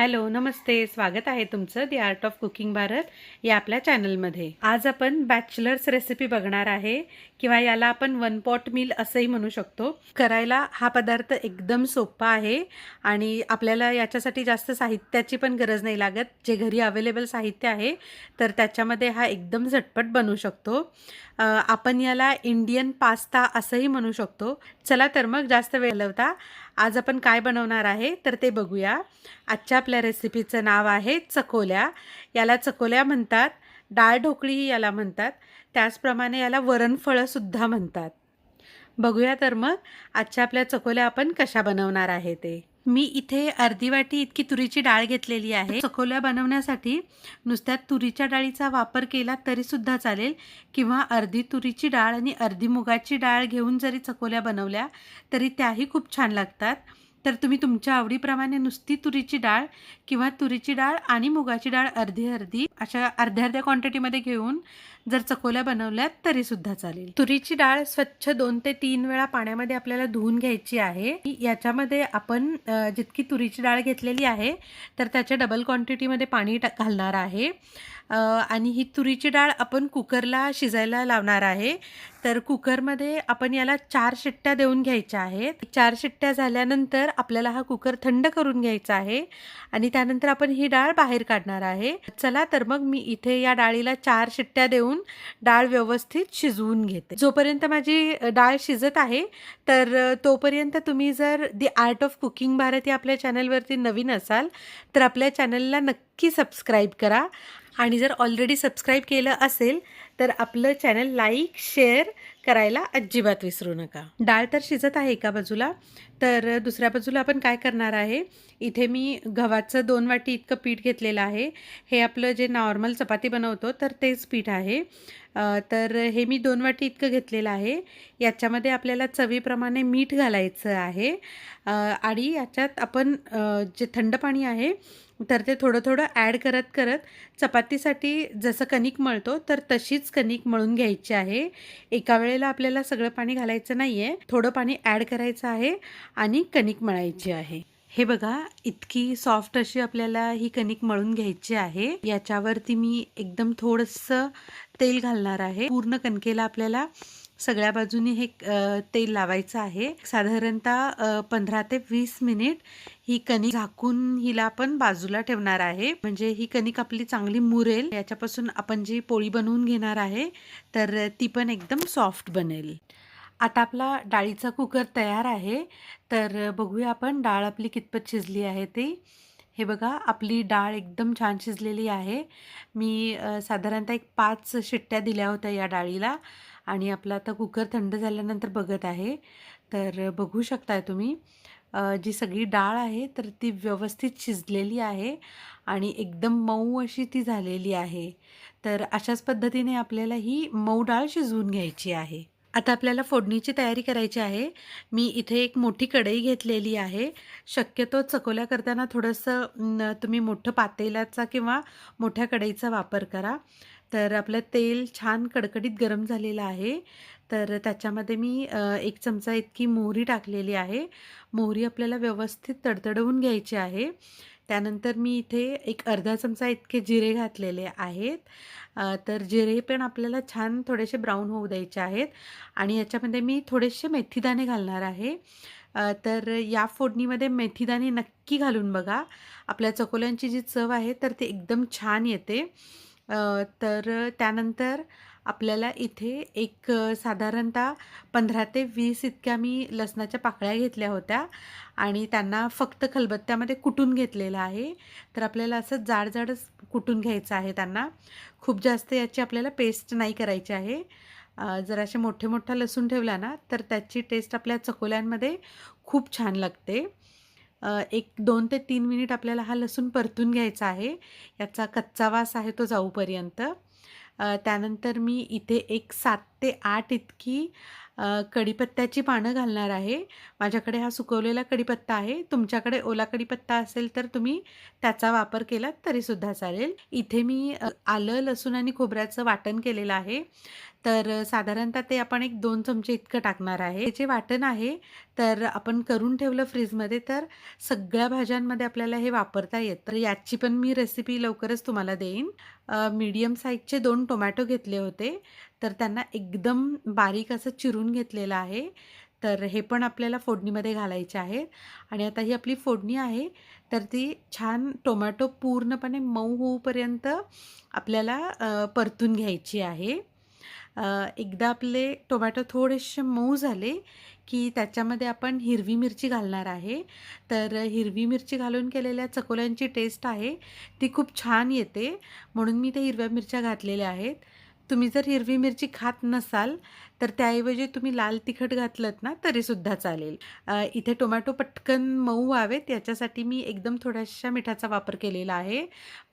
Hello नमस्ते. स्वागत आहे तुमचं the art of cooking Bharat या आपल्या चॅनलमध्ये. आज आपण बॅचलर्स रेसिपी बघणार आहे किंवा याला आपण वन पॉट मील असंही म्हणू शकतो. करायला हा पदार्थ एकदम सोपा आहे आणि आपल्याला याच्यासाठी जास्त साहित्याची पण गरज नाही लागत. जे घरी अवेलेबल साहित्य आहे तर त्याच्यामध्ये हा एकदम झटपट बनवू शकतो. आपण याला इंडियन पास्ता असंही म्हणू शकतो. चला तर मग जास्त वेळ लावता आज आपण काय बनवणार आहे तर ते बघूया. आजच्या आपल्या रेसिपीचं नाव आहे चकोल्या. याला चकोल्या म्हणतात. डाळ ढोकळीही याला म्हणतात. त्याचप्रमाणे याला वरणफळंसुद्धा म्हणतात. बघूया तर मग आजच्या आपल्या चकोल्या आपण कशा बनवणार आहे ते. मी इथे अर्धी वाटी इतकी तुरीची डाळ घेतलेली आहे. चकोल्या बनवण्यासाठी नुसत्या तुरीच्या डाळीचा वापर केला तरी सुद्धा चालेल. किंवा अर्धी तुरीची डाळ आणि अर्धी मुगाची डाळ घेऊन जरी चकोल्या बनवल्या तरी त्याही खूप छान लागतात. तर तुम्ही तुमच्या आवडीप्रमाणे नुसती तुरीची डाळ किंवा तुरीची डाळ आणि मुगाची डाळ अर्धी अर्धी अशा अर्ध्या अर्ध्या क्वांटिटीमध्ये घेऊन जर चकोल्या बनवल्यात तरी सुद्धा चालेल. तुरीची डाळ स्वच्छ दोन ते तीन वेळा पाण्यामध्ये आपल्याला धुवून घ्यायची आहे. याच्यामध्ये आपण जितकी तुरीची डाळ घेतलेली आहे तर त्याच्या डबल क्वांटिटीमध्ये पाणी टा घालणार आहे. आणि ही तुरीची डाळ आपण कुकरला शिजायला लावणार आहे. तर कुकरमध्ये आपण याला चार शिट्ट्या देऊन घ्यायच्या आहेत. चार शिट्ट्या झाल्यानंतर आपल्याला हा कुकर थंड करून घ्यायचा आहे. आणि त्यानंतर आपण ही डाळ बाहेर काढणार आहे. चला तर मग मी इथे या डाळीला चार शिट्ट्या देऊन डाळ व्यवस्थित शिजवून घेते. जोपर्यंत माझी डाळ शिजत आहे तर तोपर्यंत तुम्ही जर the art of cooking Bharat या आपल्या चॅनलवरती नवीन असाल तर आपल्या चॅनलला नक्की सबस्क्राईब करा. आणि जर ऑलरेडी सबस्क्राईब केलं असेल तर आपलं चॅनल लाईक शेअर करायला अजिबात विसरू नका. डाळ तर शिजत आहे एका बाजूला तर दुसऱ्या बाजूला आपण काय करणार आहे इथे मी गव्हाचं दोन वाटी इतकं पीठ घेतलेलं आहे. हे आपलं जे नॉर्मल चपाती बनवतो तर तेच पीठ आहे. तर हे मी दोन वाटी इतकं घेतलेलं आहे. याच्यामध्ये आपल्याला चवीप्रमाणे मीठ घालायचं आहे. आणि याच्यात आपण जे थंड पाणी आहे तर ते थोडं थोडं ॲड करत करत चपातीसाठी जसं कणिक मळतो तर तशीच कणिक मळून घ्यायची आहे. एका वेळेला आपल्याला सगळं पाणी घालायचं नाही आहे थोडं पाणी ॲड करायचं आहे आणि कणिक मळायची आहे. हे बघा इतकी सॉफ्ट अशी आपल्याला ही कणिक मळून घ्यायची आहे. याच्यावरती मी एकदम थोडंसं तेल घालणार आहे. पूर्ण कणकेला आपल्याला सगळ्या बाजूनी हे तेल लावायचं आहे. साधारणतः पंधरा ते वीस मिनिट ही कणिक झाकून हिला आपण बाजूला ठेवणार आहे. म्हणजे ही कणिक आपली चांगली मुरेल. याच्यापासून आपण जी पोळी बनवून घेणार आहे तर ती पण एकदम सॉफ्ट बनेल. आता आपला डाळीचा कुकर तयार आहे. तर बघूया आपण डाळ आपली कितपत शिजली आहे ती. हे बघा आपली डाळ एकदम छान शिजलेली आहे. मी साधारणतः एक पाच शिट्ट्या दिल्या होत्या या डाळीला. आणि आपला आता कुकर थंड झाल्यानंतर बघत आहे. तर बघू शकताय तुम्ही जी सगळी डाळ आहे तर ती व्यवस्थित शिजलेली आहे आणि एकदम मऊ अशी ती झालेली आहे. तर अशाच पद्धतीने आपल्याला ही मऊ डाळ शिजवून घ्यायची आहे. आता आपल्याला फोडणीची तयारी करायची आहे. मी इथे एक मोठी कढई घेतलेली आहे. शक्यतो चकोल्या करताना थोडंसं तुम्ही मोठं पातेलाचा किंवा मोठ्या कढईचा वापर करा. तर आपलं तेल छान कडकडीत गरम झालेलं आहे. तर त्याच्यामध्ये मी एक चमचा इतकी मोहरी टाकलेली आहे. मोहरी आपल्याला व्यवस्थित तडतडवून घ्यायची आहे. त्यानंतर मी इथे एक अर्धा चमचा इतके जिरे घातलेले आहेत. तर जिरे पण आपल्याला छान थोडेसे ब्राऊन होऊ द्यायचे आहेत. आणि याच्यामध्ये मी थोडेसे मेथीदाणे घालणार आहे. तर या फोडणीमध्ये मेथीदाणे नक्की घालून बघा. आपल्या चकोल्यांची जी चव आहे तर ती एकदम छान येते. तर त्यानंतर आपल्याला इथे एक साधारणतः पंधरा ते वीस इतक्या मी लसणाच्या पाकळ्या घेतल्या होत्या आणि त्यांना फक्त खलबत्त्यामध्ये कुटून घेतलेलं आहे. तर आपल्याला असं जाड जाडच कुटून घ्यायचं आहे त्यांना. खूप जास्त याची आपल्याला पेस्ट नाही करायची आहे. जर असे मोठे मोठा लसूण ठेवला ना तर त्याची टेस्ट आपल्या चकोल्यांमध्ये खूप छान लागते. एक दोन ते तीन मिनिट आपल्याला हा लसूण परतून घ्यायचा आहे. याचा कच्चा वास आहे तो जाऊपर्यंत. त्यानंतर मी इथे एक सात ते आठ इतकी कढीपत्त्याची पानं घालणार आहे. माझ्याकडे हा सुकवलेला कढीपत्ता आहे. तुमच्याकडे ओला कढीपत्ता असेल तर तुम्ही त्याचा वापर केलात तरीसुद्धा चालेल. इथे मी आलं लसूण आणि खोबऱ्याचं वाटण केलेलं आहे. तर साधारणतः ते आपण एक दोन चमचे इतकं टाकणार आहे. हे जे वाटण आहे तर आपण करून ठेवलं फ्रीजमध्ये तर सगळ्या भाज्यांमध्ये आपल्याला हे वापरता येतं. तर याची पण मी रेसिपी लवकरच तुम्हाला देईन. मीडियम साईजचे दोन टोमॅटो घेतले होते. तर त्यांना एकदम बारीक असं चिरून घेतलेलं आहे. तर हे पण आपल्याला फोडणीमध्ये घालायचे आहेत. आणि आता ही आपली फोडणी आहे तर ती छान टोमॅटो पूर्णपणे मऊ होऊपर्यंत आपल्याला परतून घ्यायची आहे. एकदा आपले टोमॅटो थोडेसे मऊ झाले की त्याच्यामध्ये आपण हिरवी मिरची घालणार आहे. तर हिरवी मिरची घालून केलेल्या चकोल्यांची टेस्ट आहे. ती खूप छान येते. म्हणून मी त्या हिरव्या मिरच्या घातलेल्या आहेत. तुम्ही जर हिरवी मिरची खात नसाल तर त्याऐवजी तुम्ही लाल तिखट घातलंत ना तरीसुद्धा चालेल. इथे टोमॅटो पटकन मऊ व्हावेत याच्यासाठी मी एकदम थोड्याशा मिठाचा वापर केलेला आहे.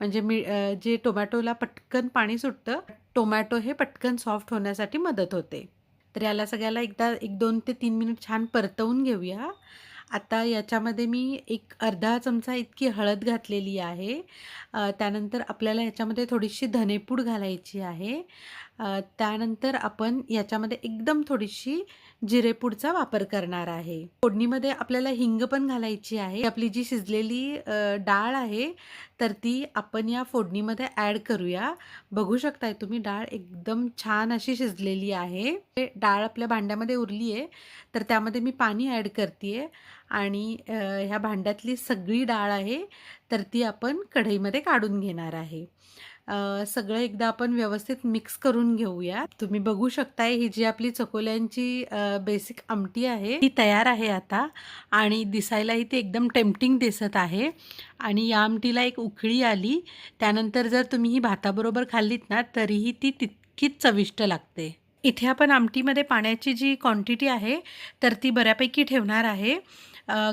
म्हणजे मी जे टोमॅटोला पटकन पाणी सुटतं टोमॅटो हे पटकन सॉफ्ट होण्यासाठी मदत होते. तर याला सगळ्याला एकदा एक दोन ते तीन मिनिट छान परतवून घेऊया. आता याच्यामध्ये मी एक अर्धा चमचा इतकी हळद घातलेली आहे. त्यानंतर आपल्याला याच्यामध्ये थोडीशी धनेपूड घालायची आहे. त्यानंतर आपण याच्यामध्ये एकदम थोडीशी जिरेपूडचा वापर करणार आहे. फोडणीमध्ये आपल्याला हिंग पण घालायची आहे. आपली जी शिजलेली डाळ आहे तर ती आपण या फोडणीमध्ये ॲड करूया. बघू शकताय तुम्ही डाळ एकदम छान अशी शिजलेली आहे. ते डाळ आपल्या भांड्यामध्ये उरली आहे तर त्यामध्ये मी पाणी ॲड करते आणि ह्या भांड्यातली सगळी डाळ आहे तर ती आपण कढईमध्ये काढून घेणार आहे. सगळं एकदा आपण व्यवस्थित मिक्स करून घेऊया. तुम्ही बघू शकताय ही जी आपली चकोल्यांची बेसिक आमटी आहे ती तयार आहे आता आणि दिसायलाही ती एकदम टेम्पटिंग दिसत आहे. आणि या आमटीला एक उकळी आली त्यानंतर जर तुम्ही ही भाताबरोबर खाल्लीत ना तरीही ती तितकीच चविष्ट लागते. इथे आपण आमटीमध्ये पाण्याची जी क्वांटिटी आहे तर ती बऱ्यापैकी ठेवणार आहे.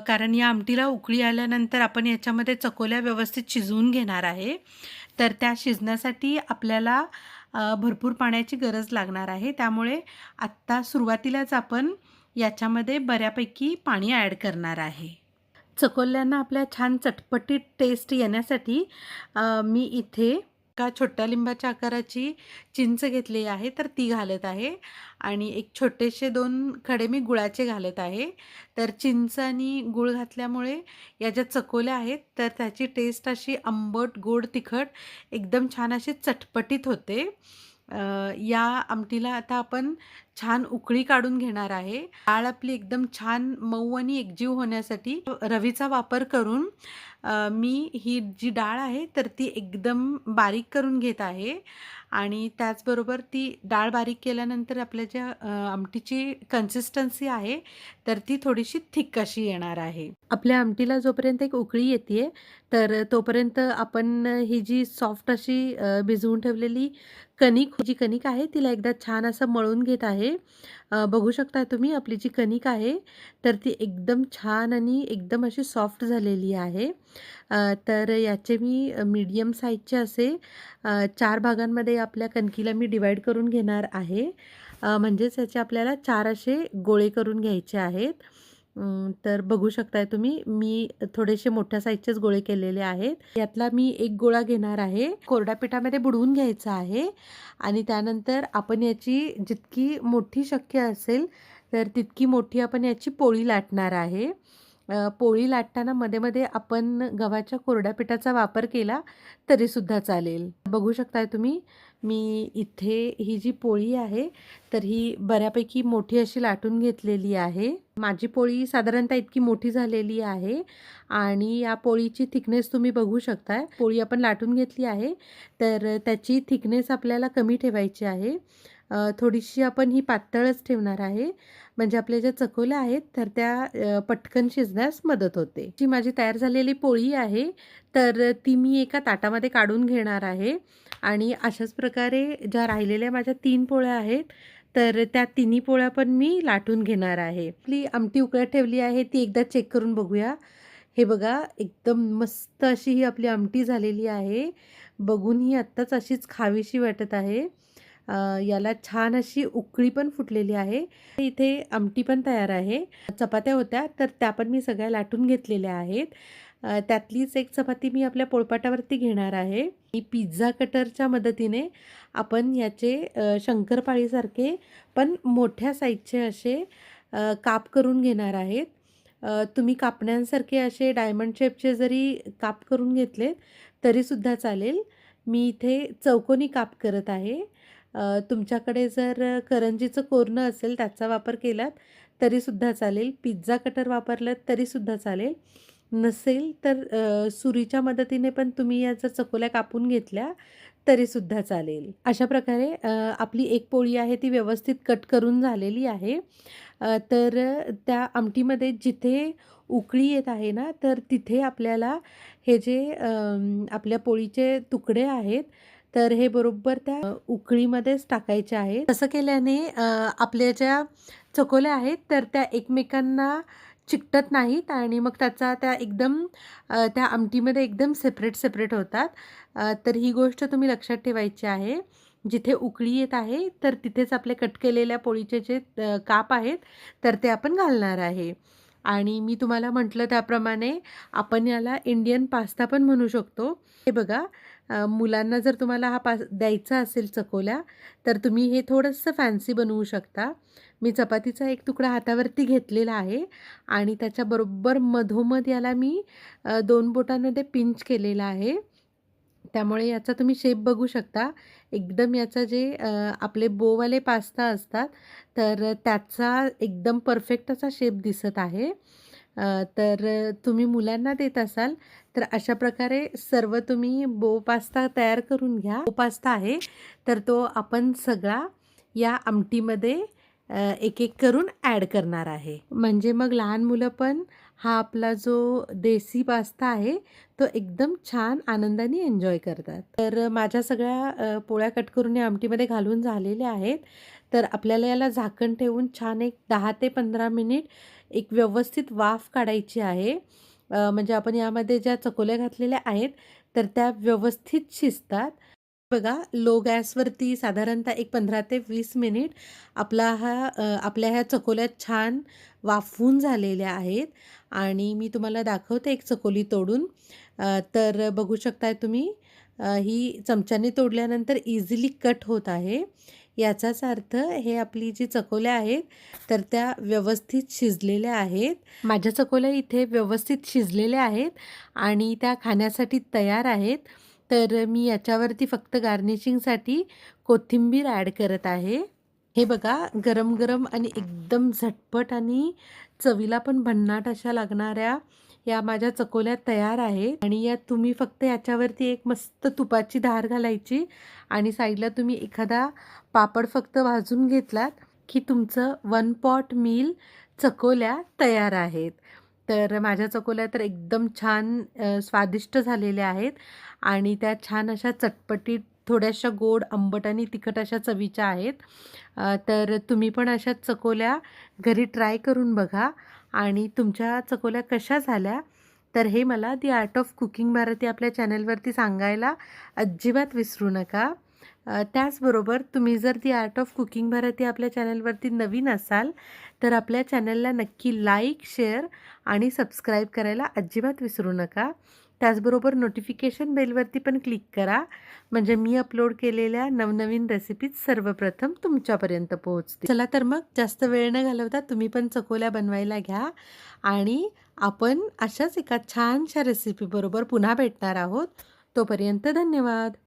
कारण या आमटीला उकळी आल्यानंतर आपण याच्यामध्ये चकोल्या व्यवस्थित शिजवून घेणार आहे. तर त्या शिजण्यासाठी आपल्याला भरपूर पाण्याची गरज लागणार आहे. त्यामुळे आत्ता सुरुवातीलाच आपण याच्यामध्ये बऱ्यापैकी पाणी ॲड करणार आहे. चकोल्यांना आपल्या छान चटपटीत टेस्ट येण्यासाठी मी इथे एका छोट्या लिंबाच्या आकाराची चिंच घेतली आहे तर ती घालत आहे. आणि एक छोटेसे दोन खडे मी गुळाचे घालत आहे. तर चिंच आणि गुळ घातल्यामुळे या ज्या चकोल्या आहेत तर त्याची टेस्ट अशी आंबट गोड तिखट एकदम छान अशी चटपटीत होते. या आमटीला आता आपण छान उकळी काढून घेणार आहे. डाळ आपली एकदम छान मऊ आणि एकजीव होण्यासाठी रवीचा वापर करून मी ही जी डाळ आहे तर ती एकदम बारीक करून घेत आहे. आणि त्याचबरोबर ती डाळ बारीक केल्यानंतर आपल्या ज्या आमटीची कन्सिस्टन्सी आहे तर ती थोडीशी थिक अशी येणार आहे. आपल्या आमटीला जोपर्यंत एक उकळी येते तर तोपर्यंत आपण ही जी सॉफ्ट अशी भिजवून ठेवलेली कणिक जी कणिक आहे तिला एकदा छान असं मळून घेत आहे. बघू शकता तुम्ही आपली जी कणिक आहे तर ती एकदम छान आणि एकदम अशी सॉफ्ट झालेली आहे. तर याचे मी मीडियम साईजचे असे चार भागांमध्ये आपल्या कणकीला मी डिवाईड करून घेणार आहे. म्हणजेच याचे आपल्याला चार असे गोळे करून घ्यायचे आहेत. तर बघू शकताय तुम्ही. मी थोडेसे मोठ्या साईजचेच गोळे केलेले आहेत. यातला मी एक गोळा घेणार आहे. कोरड्या पिठामध्ये बुडवून घ्यायचा आहे. आणि त्यानंतर आपण याची जितकी मोठी शक्य असेल तर तितकी मोठी आपण याची पोळी लाटणार आहे. पोळी लाटताना मध्ये मध्ये आपण गव्हाच्या कोरड्या पिठाचा वापर केला तरीसुद्धा चालेल. बघू शकताय तुम्ही मी इथे ही जी पोळी आहे तर ही बऱ्यापैकी मोठी अशी लाटून घेतलेली आहे. माझी पोळी साधारणतः इतकी मोठी झालेली आहे आणि या पोळीची थिकनेस तुम्ही बघू शकताय. पोळी आपण लाटून घेतली आहे तर त्याची थिकनेस आपल्याला कमी ठेवायची आहे. थोडीशी आपण ही पातळच ठेवणार आहे. म्हणजे आपल्या ज्या चकोल्या आहेत तर त्या पटकन शिजण्यास मदत होते. जी माझी तयार झालेली पोळी आहे तर ती मी एका ताटामध्ये काढून घेणार आहे. आणि अशाच प्रकारे ज्या राहिलेल्या माझ्या तीन पोळ्या आहेत तर त्या तिन्ही पोळ्या पण मी लाटून घेणार आहे. आपली आमटी उकळत ठेवली आहे ती एकदा चेक करून बघूया. हे बघा एकदम मस्त अशी ही आपली आमटी झालेली आहे. बघून ही आत्ताच अशीच खावीशी वाटत आहे. याला छान अशी उकळी पण फुटलेली आहे. इथे आमटी पण तयार आहे. चपात्या होत्या तर त्या पण मी सगळ्या लाटून घेतलेल्या आहेत. त्यातलीच एक चपाती मी आपल्या पोळपाटावरती घेणार आहे. मी पिझ्झा कटरच्या मदतीने आपण याचे शंकरपाळीसारखे पण मोठ्या साईजचे असे काप करून घेणार आहेत. तुम्ही कापण्यांसारखे असे डायमंड शेपचे जरी काप करून घेतले तरीसुद्धा चालेल. मी इथे चौकोनी काप करत आहे. तुमच्याकडे जर करंजीचं कोरणं असेल त्याचा वापर केलात तरीसुद्धा चालेल. पिझ्झा कटर वापरलं तरीसुद्धा चालेल. नसेल तर सुरीच्या मदतीने पण तुम्ही या जर चकोल्या कापून घेतल्या तरीसुद्धा चालेल. अशा प्रकारे आपली एक पोळी आहे ती व्यवस्थित कट करून झालेली आहे. तर त्या आमटीमध्ये जिथे उकळी येत आहे ना तर तिथे आपल्याला हे जे आपल्या पोळीचे तुकडे आहेत तर हे बरोबर त्या उकळीमध्येच टाकायचे आहे तसं केल्याने आपल्या ज्या चकोल्या आहेत तर त्या एकमेकांना चिकटत नाहीत आणि मग त्याचा त्या एकदम त्या आमटीमध्ये एकदम सेपरेट सेपरेट होतात. तर ही गोष्ट तुम्ही लक्षात ठेवायची आहे. जिथे उकळी येत आहे तर तिथेच आपले कट केलेल्या पोळीचे जे काप आहेत तर ते आपण घालणार आहे. आणि मी तुम्हाला म्हटलं त्याप्रमाणे आपण याला इंडियन पास्ता पण म्हणू शकतो. हे बघा मुलांना जर तुम्हाला हा पास द्यायचा असेल चकोल्या तर तुम्ही हे थोडंसं फॅन्सी बनवू शकता. मी चपातीचा एक तुकडा हातावरती घेतलेला आहे आणि त्याच्याबरोबर मधोमध याला मी दोन बोटांमध्ये पिंच केलेला आहे. त्यामुळे याचा तुम्ही शेप बघू शकता. एकदम याचा जे आपले बोवाले पास्ता असतात तर त्याचा एकदम परफेक्ट असा शेप दिसत आहे. तर तुम्ही मुलांना देत असाल तर अशा प्रकारे सर्व तुम्ही बो पास्ता तयार करून घ्या. बो पास्ता आहे तर तो आपण सगळा या आमटीमध्ये एक एक करून ॲड करणार आहे. म्हणजे मग लहान मुलं पण हा आपला जो देसी पास्ता आहे तो एकदम छान आनंदाने एन्जॉय करतात. तर माझ्या सगळ्या पोळ्या कट करून या आमटीमध्ये घालून झालेल्या आहेत. तर आपल्याला याला झाकण ठेवून छान एक दहा ते पंधरा मिनिट एक व्यवस्थित वाफ काढायची आहे. म्हणजे आपण यामध्ये ज्या चकोल्या घातलेल्या आहेत तर त्या व्यवस्थित शिजतात. बघा लो गॅसवरती साधारणतः एक पंधरा ते वीस मिनिट आपला हा आपल्या ह्या चकोल्या छान वाफवून झालेल्या आहेत. आणि मी तुम्हाला दाखवते एक चकोली तोडून. तर बघू शकताय तुम्ही ही चमच्याने तोडल्यानंतर इझिली कट होत आहे. याचाच अर्थ हे आपली जी चकोल्या आहेत तर त्या व्यवस्थित शिजलेल्या आहेत. माझ्या चकोल्या इथे व्यवस्थित शिजलेल्या आहेत आणि त्या खाण्यासाठी तयार आहेत. तर मी याच्यावरती फक्त गार्निशिंगसाठी कोथिंबीर ॲड करत आहे. हे बघा गरम गरम आणि एकदम झटपट आणि चवीला पण भन्नाट अशा लागणाऱ्या या माझ्या चकोल्या तयार आहे आणि यात तुम्ही फक्त याच्यावरती एक मस्त तुपाची धार घालायची आणि साईडला तुम्ही एखादा पापड फक्त भाजून घेतलात की तुमचं वन पॉट मील चकोल्या तयार आहेत. तर माझ्या चकोल्या तर एकदम छान स्वादिष्ट झालेल्या आहेत आणि त्या छान अशा चटपटीत थोड्याशा गोड आंबट आणि तिखट अशा चवीच्या आहेत. तर तुम्ही पण अशा चकोल्या घरी ट्राय करून बघा. आणि तुमच्या चकोल्या कशा झाल्या? तर हे मला the art of cooking Bharati आपल्या चॅनलवरती सांगायला अजिबात विसरू नका. त्याचबरोबर तुम्ही जर the art of cooking Bharati आपल्या चॅनलवरती नवीन असाल तर आपल्या चॅनलला नक्की लाईक शेअर आणि सबस्क्राईब करायला अजिबात विसरू नका. त्याचबरोबर नोटिफिकेशन बेलवरती पण क्लिक करा. म्हणजे मी अपलोड केलेल्या नवनवीन रेसिपीज सर्वप्रथम तुमच्यापर्यंत पोहोचते चला तर मग जास्त वेळ न घालवता तुम्ही पण चकोल्या बनवायला घ्या. आणि आपण अशाच एका छानशा रेसिपीबरोबर पुन्हा भेटणार आहोत. तोपर्यंत धन्यवाद.